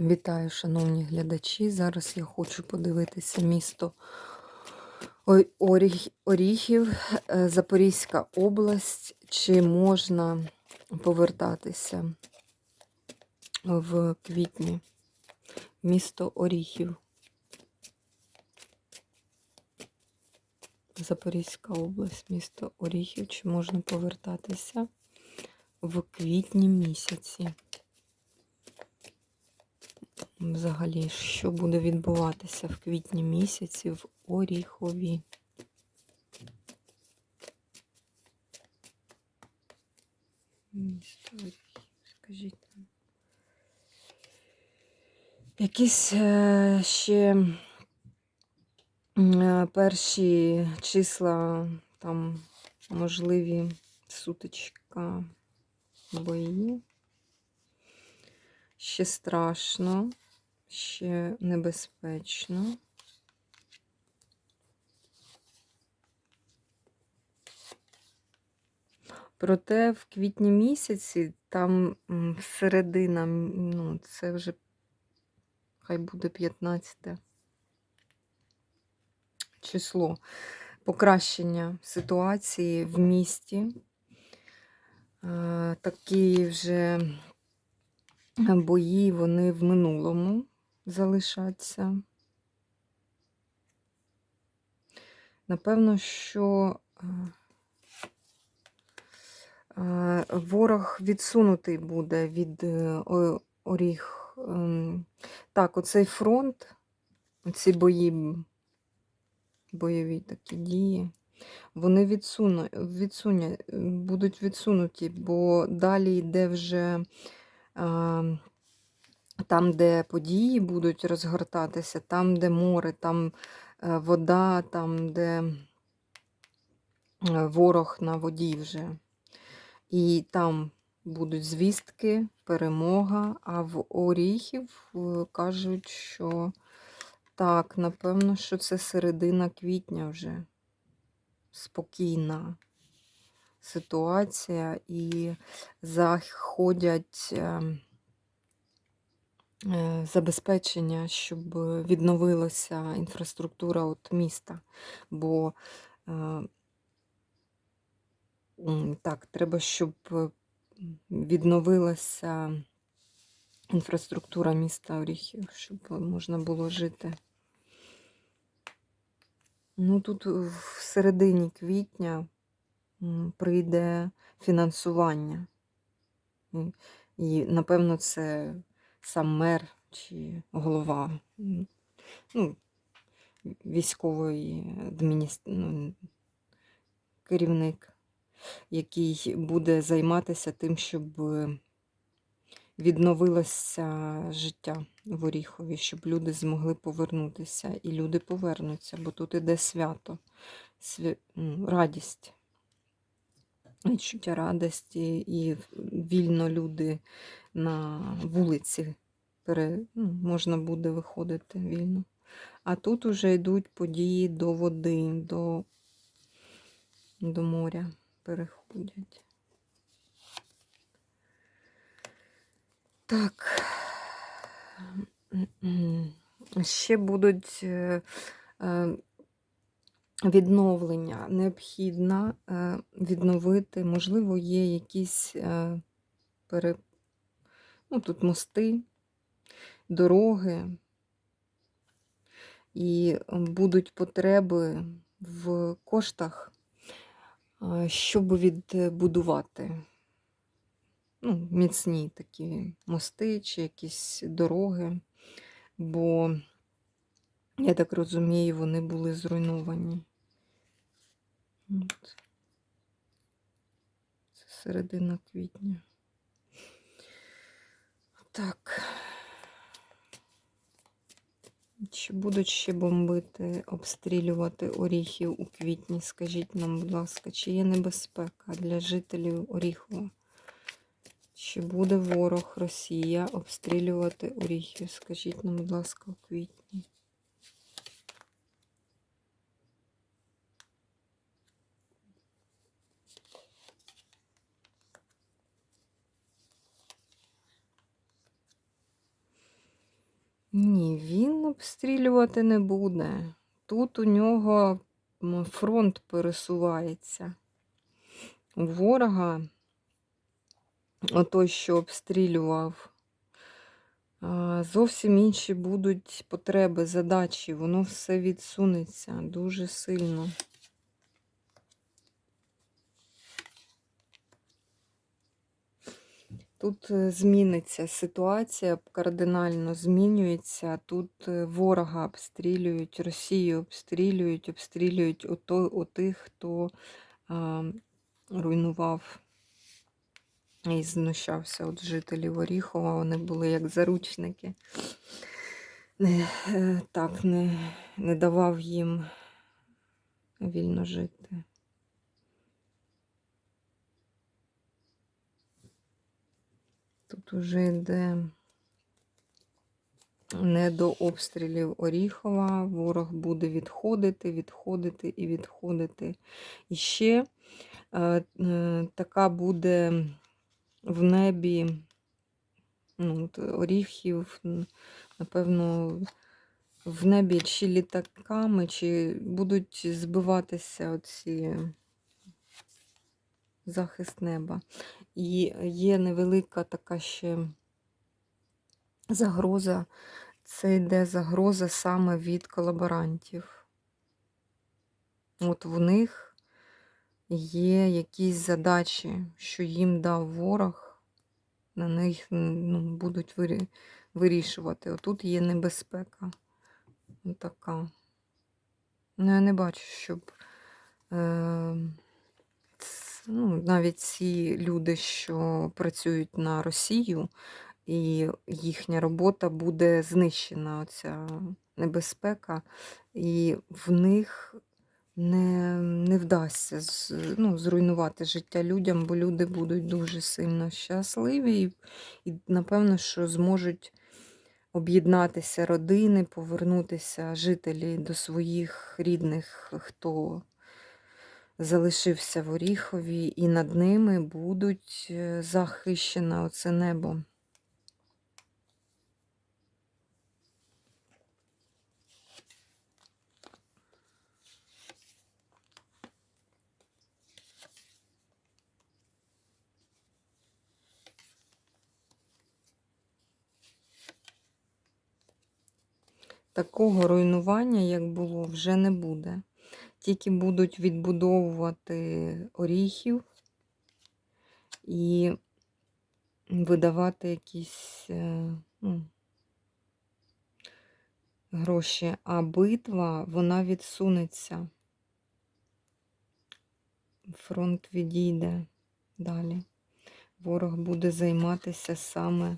Вітаю, шановні глядачі. Зараз я хочу подивитися місто Оріхів, е, Запорізька область. Чи можна повертатися в квітні? Місто Оріхів. Запорізька область, місто Оріхів. Чи можна повертатися в квітні місяці? Взагалі, що буде відбуватися в квітні місяці в Оріхові? Місто скажіть нам. Якісь е, ще е, перші числа, там можливі сутичка бої. Ще страшно, ще небезпечно. Проте в квітні місяці, там середина, ну, це вже хай буде 15 число, покращення ситуації в місті. Е, Такі вже бої вони в минулому залишаться. Напевно, що е, е, ворог відсунутий буде від е, Оріх. Ем, Так, оцей фронт, ці бої, бойові такі дії, вони відсуну, відсуня, будуть відсунуті, бо далі йде вже е, там, де події будуть розгортатися, там, де море, там е, вода, там, де е, ворог на воді вже. І там будуть звістки, перемога. А в Оріхів е, кажуть, що так, напевно, що це середина квітня вже спокійна ситуація, і заходять. Е, забезпечення, щоб відновилася інфраструктура от міста. Бо е, так, треба, щоб е, відновилася інфраструктура міста Оріхів, щоб можна було жити. Ну, тут в середині квітня прийде фінансування. І, напевно, це сам мер чи голова ну, військової адміністр... ну, керівник, який буде займатися тим, щоб відновилося життя в Оріхові, щоб люди змогли повернутися. І люди повернуться, бо тут іде свято, свя... радість. Відчуття радості і вільно люди на вулиці пере, ну, можна буде виходити вільно. А тут уже йдуть події до води, до, до моря переходять. Так. Ще будуть е, е, відновлення. Необхідно е, відновити, можливо, є якісь е, пере... ну, тут мости, дороги, і будуть потреби в коштах, е, щоб відбудувати ну, міцні такі мости чи якісь дороги, бо, я так розумію, вони були зруйновані. Це середина квітня. Так. Чи будуть ще бомбити, обстрілювати оріхів у квітні? Скажіть нам, будь ласка, чи є небезпека для жителів Оріхова? Чи буде ворог Росія обстрілювати Оріхів? Скажіть нам, будь ласка, у квітні. Ні, він обстрілювати не буде. Тут у нього фронт пересувається. У ворога, отой, що обстрілював, зовсім інші будуть потреби, задачі. Воно все відсунеться дуже сильно. Тут е, зміниться ситуація, кардинально змінюється. Тут е, ворога обстрілюють, Росію обстрілюють, обстрілюють отих, хто а, руйнував і знущався от жителів Оріхова. Вони були як заручники. Не, е, так, не, не давав їм вільно жити. Тут уже йде не до обстрілів Оріхова. Ворог буде відходити, відходити і відходити. І ще е, е, така буде в небі ну, Оріхів, напевно, в небі чи літаками, чи будуть збиватися оці захист неба. І є невелика така ще загроза. Це йде загроза саме від колаборантів. От в них є якісь задачі, що їм дав ворог, на них ну, будуть вирішувати. Отут є небезпека. Така. Ну, я не бачу, щоб е, ну, навіть ці люди, що працюють на Росію, і їхня робота буде знищена, оця небезпека, і в них не, не вдасться з, ну, зруйнувати життя людям, бо люди будуть дуже сильно щасливі і, і напевно, що зможуть об'єднатися родини, повернутися жителі до своїх рідних, хто залишився в Оріхові, і над ними будуть е, захищено оце небо. Такого руйнування, як було, вже не буде. Тільки будуть відбудовувати оріхів і видавати якісь е, ну, гроші. А битва, вона відсунеться. Фронт відійде далі. Ворог буде займатися саме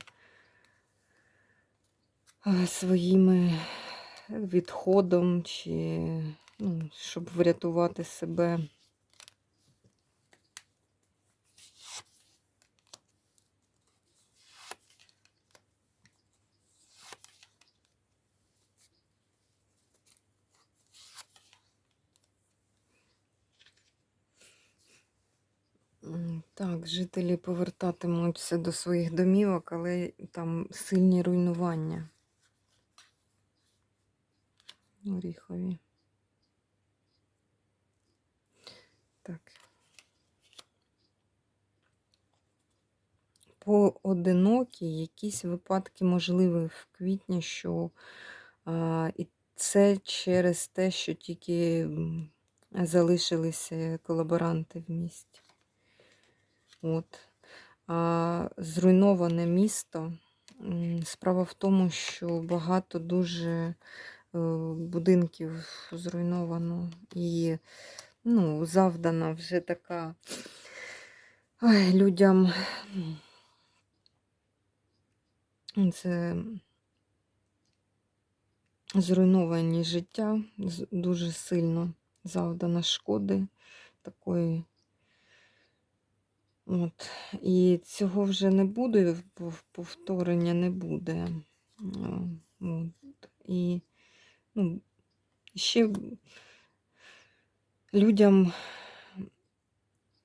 е, своїми відходом, чи ну, щоб врятувати себе. Так, жителі повертатимуться до своїх домівок, але там сильні руйнування. Оріхові. Так. Поодинокі якісь випадки можливі в квітні, що а, і це через те, що тільки залишилися колаборанти в місті. От. А зруйноване місто. Справа в тому, що багато дуже е, будинків зруйновано і ну, завдана вже така ой, людям. Це зруйновані життя, дуже сильно завдано шкоди такої. От. І цього вже не буде, пов- повторення не буде. От. І ну, ще людям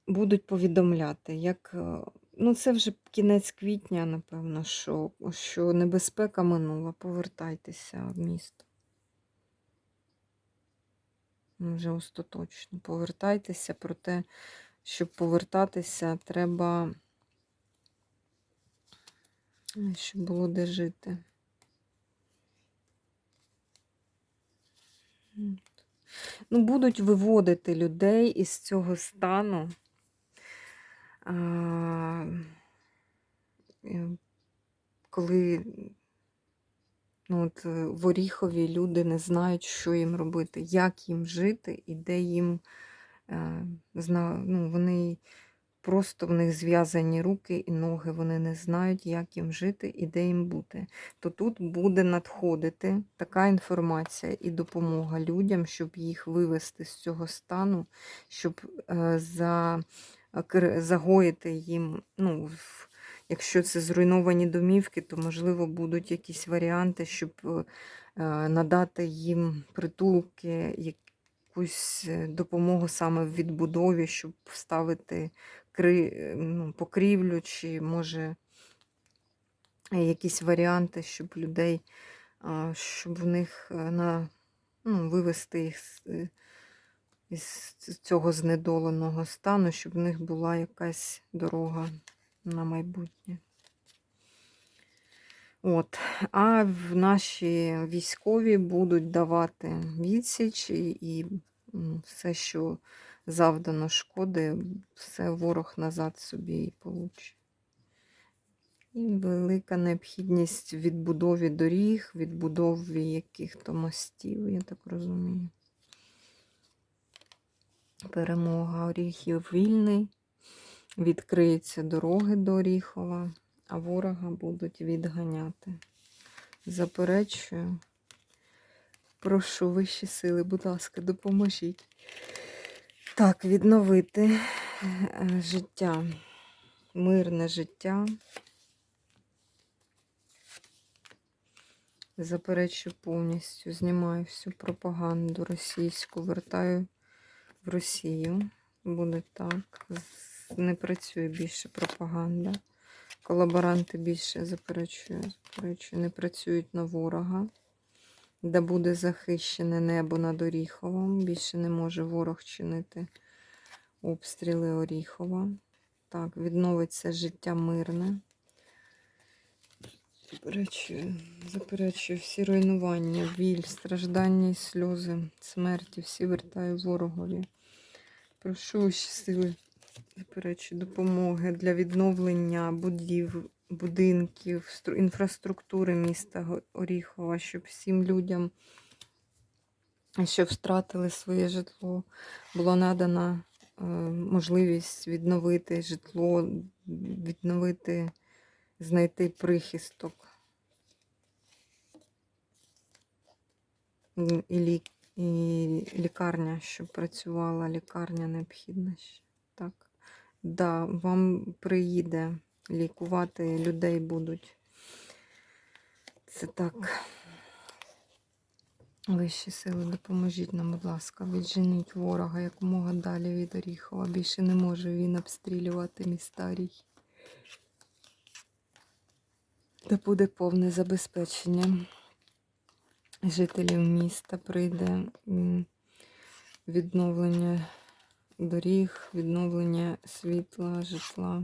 будуть повідомляти, як е, ну це вже кінець квітня, напевно, що, що небезпека минула. Повертайтеся в місто. Ну, Вже остаточно. Повертайтеся, проте, щоб повертатися, треба, щоб було де жити. Ну, будуть виводити людей із цього стану. Е, коли ну, от, е, в Оріхові люди не знають, що їм робити, як їм жити і де їм е, ну, вони просто в них зв'язані руки і ноги, вони не знають, як їм жити і де їм бути. То тут буде надходити така інформація і допомога людям, щоб їх вивести з цього стану, щоб е, за, кер- загоїти їм, ну, якщо це зруйновані домівки, то можливо будуть якісь варіанти, щоб е, е, надати їм притулки, якусь е, допомогу саме в відбудові, щоб вставити кри, е, ну, покрівлю, чи може якісь варіанти, щоб людей, щоб в них е, на, ну, вивести їх з, е, із цього знедоленого стану, щоб в них була якась дорога на майбутнє. От. А наші військові будуть давати відсіч і, і все, що завдано шкоди, все ворог назад собі і получить. І велика необхідність відбудові доріг, відбудові яких-то мостів, я так розумію. Перемога Оріхів вільний. Відкриються дороги до Оріхова, а ворога будуть відганяти. Заперечую. Прошу вищі сили, будь ласка, допоможіть. Так, відновити е, життя, мирне життя. Заперечую повністю, знімаю всю пропаганду російську, вертаю в Росію. Буде так. Не працює більше пропаганда. Колаборанти більше заперечую, заперечую, не працюють на ворога. Де буде захищене небо над Оріховом. Більше не може ворог чинити обстріли Оріхова. Так, відновиться життя мирне. Заперечую, заперечую всі руйнування, біль, страждання і сльози, смерті, всі вертаю ворогові. Прошу сили, заперечую, допомоги для відновлення будів, будинків, інфраструктури міста Оріхова, щоб всім людям, що втратили своє житло, була надана е, можливість відновити житло, відновити, знайти прихисток. І, лік, і лікарня, щоб працювала, лікарня необхідна ще. Так. Да, вам приїде лікувати людей будуть. Це так. Вищі сили, допоможіть нам, будь ласка, відженіть ворога якомога далі від Оріхова. Більше не може він обстрілювати міста Оріхів. Де буде повне забезпечення жителів міста, прийде відновлення доріг, відновлення світла, житла,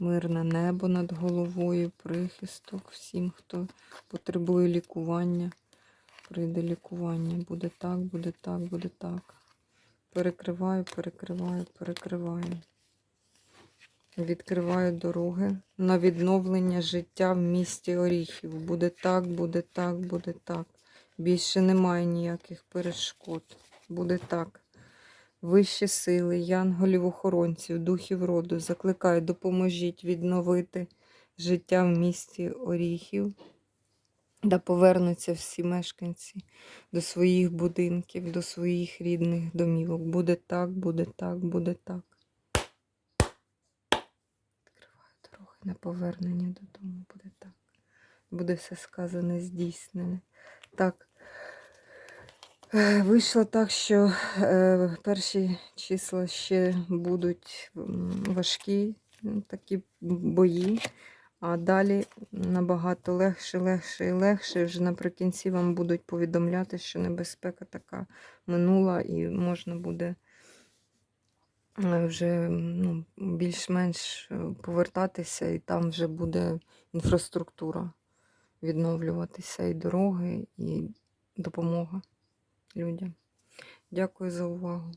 мирне небо над головою, прихисток всім, хто потребує лікування. Прийде лікування. Буде так, буде так, буде так. Перекриваю, перекриваю, перекриваю. Відкриваю дороги на відновлення життя в місті Оріхів. Буде так, буде так, буде так. Більше немає ніяких перешкод. Буде так. Вищі сили, янголів-охоронців, духів роду, закликаю, допоможіть відновити життя в місті Оріхів. Да повернуться всі мешканці до своїх будинків, до своїх рідних домівок. Буде так, буде так, буде так. Відкриваю дороги на повернення додому. Буде так. Буде все сказане, здійснене. Так. Е, Вийшло так, що е, перші числа ще будуть важкі, такі бої. А далі набагато легше, легше і легше. Вже наприкінці вам будуть повідомляти, що небезпека така минула, і можна буде е, вже ну, більш-менш повертатися, і там вже буде інфраструктура відновлюватися, і дороги, і допомога людям. Дякую за увагу.